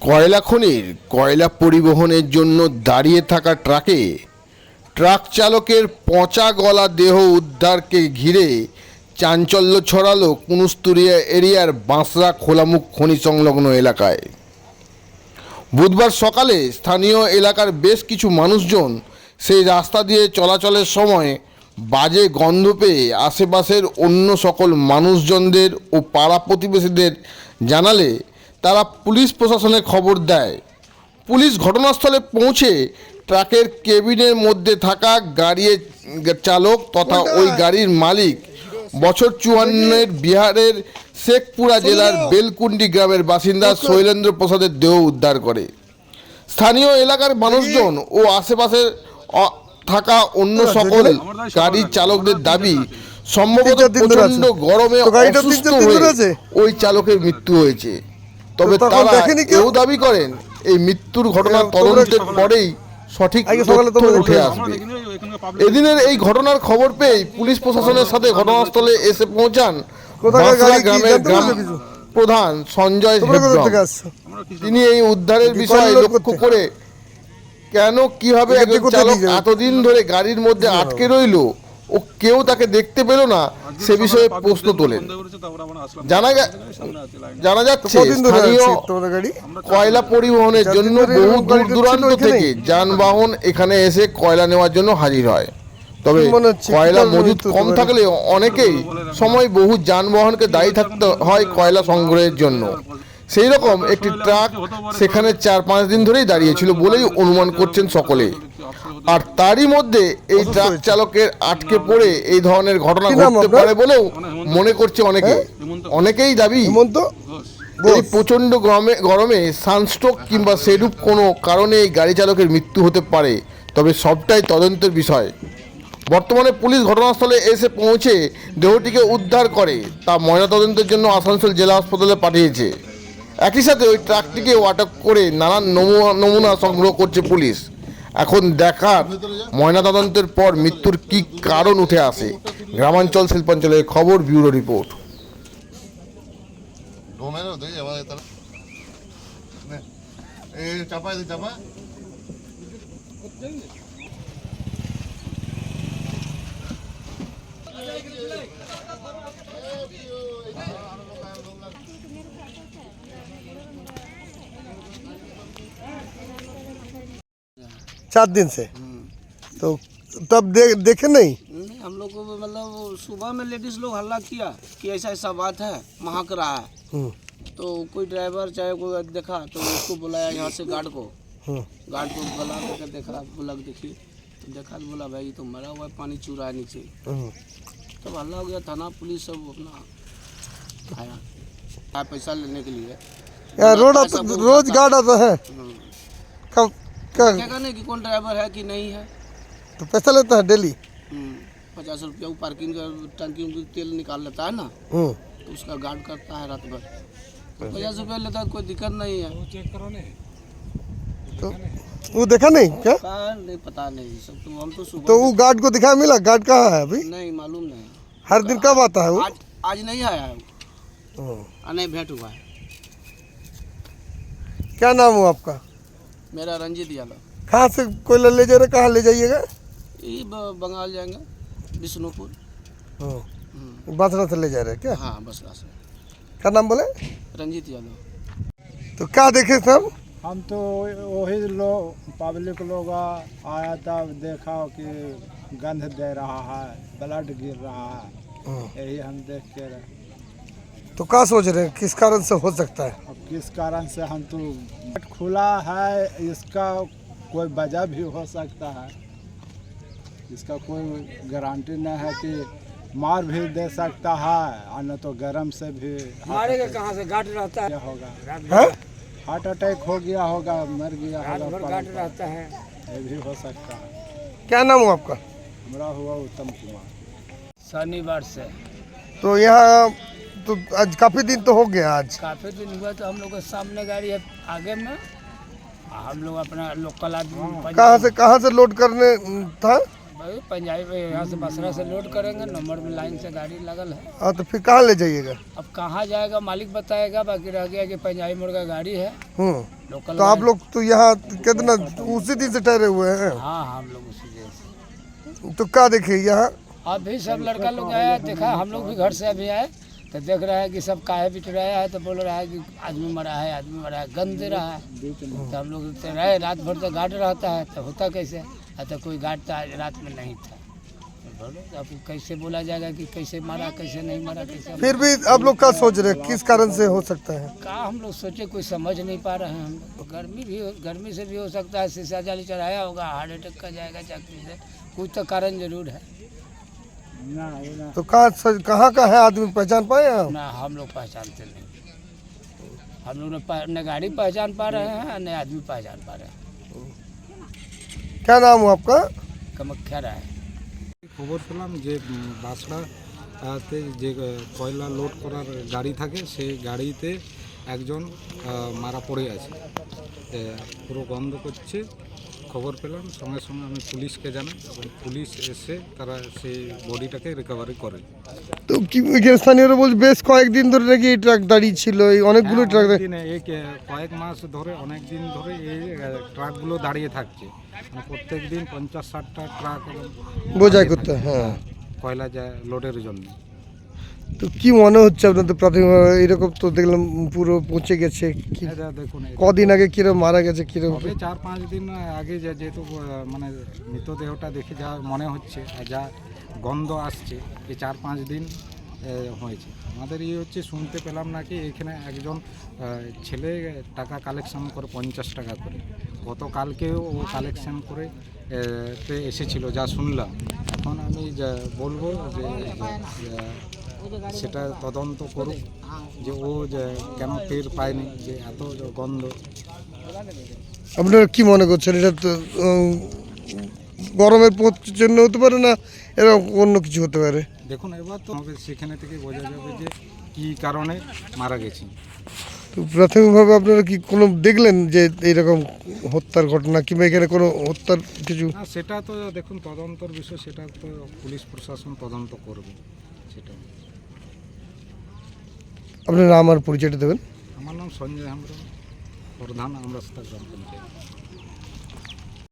কয়লা খনির, কয়লা পরিবহনের জন্য দাঁড়িয়ে থাকা ট্রাকে ট্রাক চালকের পচা গলা দেহ উদ্ধারকে ঘিরে চাঞ্চল্য ছড়ালো কুনুস্তুরিয়া এরিয়ার বাঁশরা খোলামুখ খনি সংলগ্ন এলাকায়। বুধবার সকালে স্থানীয় এলাকার বেশ কিছু মানুষজন সেই রাস্তা দিয়ে চলাচলের সময় বাজে গন্ধ পেয়ে আশেপাশের অন্য সকল মানুষজনদের ও পাড়া প্রতিবেশীদের জানালে তারা পুলিশ প্রশাসনে খবর দেয়। পুলিশ ঘটনাস্থলে পৌঁছে ট্রাকের কেবিনের মধ্যে থাকা গাড়ির চালক তথা ওই গাড়ির মালিক বছর চুয়ান্নের বিহারের শেখপুরা জেলার বেলকুন্ডি গ্রামের বাসিন্দা শৈলেন্দ্র প্রসাদের দেহ উদ্ধার করে। স্থানীয় এলাকার মানুষজন ও আশেপাশের থাকা অন্য সকল গাড়ির চালকদের দাবি সম্ভবত প্রচণ্ড গরমে অসুস্থ হয়ে ওই চালকের মৃত্যু হয়েছে। তবে তারা দেখেনি কেউ? দাবি করেন এই মৃত্যুর ঘটনা তদন্তের পরেই সঠিক তথ্য উঠে আসবে। এদিনের এই ঘটনার খবর পেয়ে পুলিশ প্রশাসনের সাথে ঘটনাস্থলে এসে পৌঁছান গ্রামের গ্রাম প্রধান সঞ্জয় তিনি এই উদ্ধারের বিষয়ে লক্ষ্য করে কেন কীভাবে একজন চালক এতদিন ধরে গাড়ির মধ্যে আটকে রইল? ও কেউ তাকে দেখতে পেল না সে বিষয়ে প্রশ্ন তোলেন। জানা জানা যাচ্ছে কয়লা পরিবহনের জন্য বহু দূর দূরান্ত থেকে যানবাহন এখানে এসে কয়লা নেওয়ার জন্য হাজির হয়। তবে কয়লা মজুদ কম থাকলে অনেকেই সময় বহু যানবাহনকে দায়ী থাকতে হয় কয়লা সংগ্রহের জন্য। সেই রকম একটি ট্রাক সেখানে চার পাঁচ দিন ধরেই দাঁড়িয়েছিল বলেই অনুমান করছেন সকলে আর তারই মধ্যে এই ট্রাক চালকের আটকে পড়ে এই ধরনের ঘটনা ঘটতে পারে বলেও মনে করছে অনেকে। অনেকেই দাবি হেমন্ত? এই প্রচণ্ড গরমে গরমে সানস্ট্রোক কিংবা সেরূপ কোনো কারণে এই গাড়ি চালকের মৃত্যু হতে পারে তবে সবটাই তদন্তের বিষয়। বর্তমানে পুলিশ ঘটনাস্থলে এসে পৌঁছে দেহটিকে উদ্ধার করে তা ময়নাতদন্তের জন্য আসানসোল জেলা হাসপাতালে পাঠিয়েছে। একই সাথে ওই ট্রাকটিকেও আটক করে নানান নমুনা নমুনা সংগ্রহ করছে পুলিশ। এখন দেখার ময়নাতদন্তের পর মৃত্যুর কি কারণ উঠে আসে? গ্রামাঞ্চল শিল্পাঞ্চলের খবর, ব্যুরো রিপোর্ট। চাপা। te चार दिन से। तो तब दे, देखे नहीं? नहीं हम लोग को मतलब सुबह में लेडीज़ लोग हल्ला किया कि ऐसा ऐसा बात है महक रहा है। हम्म, तो कोई ड्राइवर चाहे कोई देखा तो उसको बुलाया यहाँ से गार्ड को। हम्म, गार्ड को बुला करके देखा बोला कि देखिए तो देखा तो बोला भाई तो मरा हुआ है पानी चू रहा है नीचे। हम्म। तब हल्ला हो गया थाना पुलिस सब अपना आया पैसा लेने के लिए। रोड रोज गार्ड आता है। कब क्या? क्या कहने कि? कौन ड्राइवर है कि नहीं है? तो पैसा लेता है डेली? हम्म, पचास रुपया वो पार्किंग का टंकी उनकी तेल निकाल लेता है ना हम्म, तो उसका गार्ड करता है रात भर। तो पचास रुपया लेता है कोई दिक्कत नहीं है। तो वो देखा नहीं क्या? नहीं पता नहीं। सब तो हम तो सुबह तो वो गार्ड को दिखाया मिला? गार्ड कहाँ है अभी? नहीं मालूम नहीं। हर दिन कब आता है वो? आज आज नहीं आया है वो। नहीं भेंट हुआ है। क्या नाम हो आपका? मेरा रंजीत यादव। कहाँ से कोयला ले जा रहे कहाँ ले जाइएगा? ये ब- बंगाल जाएँगे विष्णुपुर। हम्म, बांसरा से ले जा रहे हैं क्या? हाँ बसरा से। क्या नाम बोले? रंजीत यादव। तो क्या देखे सब हम? तो वही लोग पब्लिक लोग आया था देखा कि गंध दे रहा है ब्लड गिर रहा है। यही हम देख के रहे। तो क्या सोच रहे हैं? किस कारण से हो सकता है? अब किस कारण से हम तो गेट खुला है इसका कोई वजह भी हो सकता है। इसका कोई गारंटी नहीं है कि मार भी दे सकता है और न तो गर्म से भी मारेगा कहाँ से? गाट रहता है। होगा। हार्ट अटैक हो गया होगा मर गया होगा गाट रहता है। ये भी हो सकता है। क्या नाम हुआ आपका? हमारा हुआ उत्तम कुमार। शनिवार से। तो यहाँ तो आज काफ़ी दिन तो हो गया आज। काफ़ी दिन हुआ तो हम लोग के सामने गाड़ी है आगे में। हम लोग अपना लोकल आदमी कहाँ से कहाँ से लोड करने था? भाई पंजाबी यहाँ से बसरा से लोड करेंगे नंबर में लाइन से गाड़ी लगल है। हाँ तो फिर कहाँ ले जाइएगा? अब कहाँ जाएगा मालिक बताएगा बाकी रह गया कि पंजाबी मोड़ का गाड़ी है। हम्म। लोकल तो आप लोग तो यहाँ कितना उसी दिन से ठहरे हुए हैं? हाँ हम लोग उसी जैसे तो क्या देखे यहाँ? अभी सब लड़का लोग आया देखा हम लोग भी घर से अभी आए। तो देख रहा है कि सब काहे पिट रहा है तो बोल रहा है कि आदमी मरा है आदमी मरा है गंद दे रहा है। तो हम लोग तो रहे रात भर तो गार्ड रहता है तो होता कैसे? आ तो कोई गार्ड तो आज रात में नहीं था। तो अब कैसे बोला जाएगा कि कैसे मारा कैसे नहीं मारा कैसे फिर भी आप लोग क्या सोच रहे हैं? किस कारण से हो सकता है? का हम लोग सोचे कोई समझ नहीं पा रहे हैं हम लोग। गर्मी भी गर्मी से भी हो सकता है शीशा जाली चढ़ाया होगा हार्ट अटैक का जाएगा चाकरी से। कुछ तो कारण ज़रूर है। ना ये ना तो कहाँ से- कहाँ का है आदमी पहचान पाए आप ना हम लोग पहचानते नहीं हम लोग न पह- न गाड़ी पहचान पा रहे हैं न आदमी पहचान पा रहे हैं क्या नाम हो आपका कमख्या राय খবর পেলাম যে উম, বাসড়াতে যে আহ, কয়লা লোড করার গাড়ি থাকে সেই গাড়িতে একজন মারা পড়ে আছে। পুরো বন্ধ করছে খবর পেলাম। সঙ্গে সঙ্গে আমি পুলিশকে জানাই এবং পুলিশ এসে তারা সেই বডিটাকে রিকভারি করে। তো কি স্থানীয়রা বলছে বেশ কয়েকদিন ধরে নাকি এই ট্রাক দাঁড়িয়ে ছিল এই অনেকগুলো ট্রাক হ্যাঁ, এই কয়েক মাস ধরে অনেক দিন ধরে এই ট্রাকগুলো দাঁড়িয়ে থাকছে। মানে প্রত্যেক দিন পঞ্চাশ ষাটটা ট্রাক বোঝাই করতে হ্যাঁ কয়লা যায় লোডের জন্য। তো কি মনে হচ্ছে আপনাদের প্রাথমিকভাবে? এরকম তো দেখলাম পুরো পচে গেছে। কি এটা দেখুন এটা কদিন আগে কিরম মারা গেছে কিরম? তবে চার পাঁচ দিন আগে যে যেহেতু আহ, মানে মৃতদেহটা দেখে যা মনে হচ্ছে আর যা গন্ধ আসছে এই চার পাঁচ দিন আহ, হয়েছে। আমাদের ইয়ে হচ্ছে শুনতে পেলাম নাকি এখানে একজন আহ, ছেলে টাকা কালেকশন করে পঞ্চাশ টাকা করে। গতকালকেও ও কালেকশন করে আহ, তে এসেছিল যা শুনলাম। এখন আমি যা বলব যে যে- সেটা তদন্ত করুক যে ও যে কেন টের পায়নি যে এত গন্ধ। আপনারা কি মনে করছেন? এটা তো গরমের জন্য হতে পারে না এরকম অন্য কিছু হতে পারে? দেখুন এবার তো সেখানে থেকে বোঝা যাবে যে কি কারণে মারা গেছি তো প্রাথমিকভাবে আপনারা কি কোনো দেখলেন যে এইরকম হত্যার ঘটনা কিংবা এখানে কোনো হত্যার কিছু? সেটা তো দেখুন তদন্তর বিষয় সেটা তো পুলিশ প্রশাসন তদন্ত করবে সেটা। আপনার নাম আর পরিচয়টা দেবেন? আমার নাম সঞ্জয় হেমব্রম প্রধান আমরাস্তা গ্রাম পঞ্চায়েত।